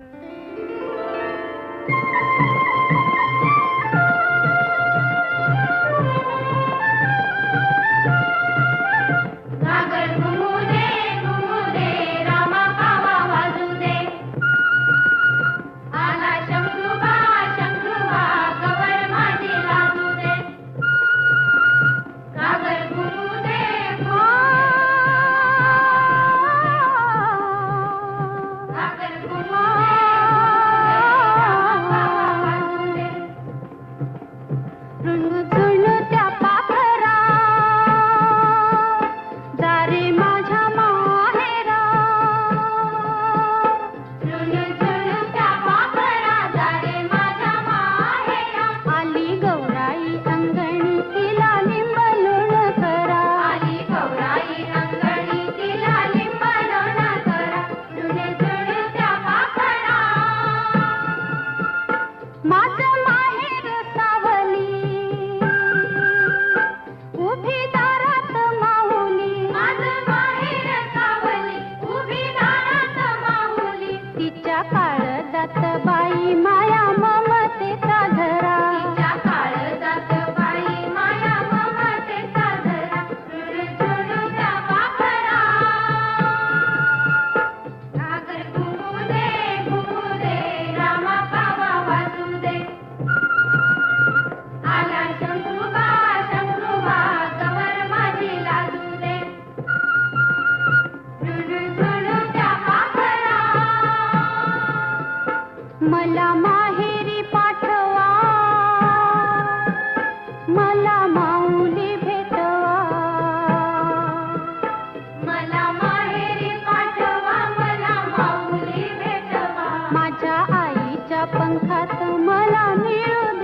Bye. Mm-hmm. ಸಪ್ತ मला माहेरी पाठवा. मला माऊली भेटवा. मला माहेरी पाठवा मला माऊली भेटवा. माझ्या आईच्या पंखात मला मिळून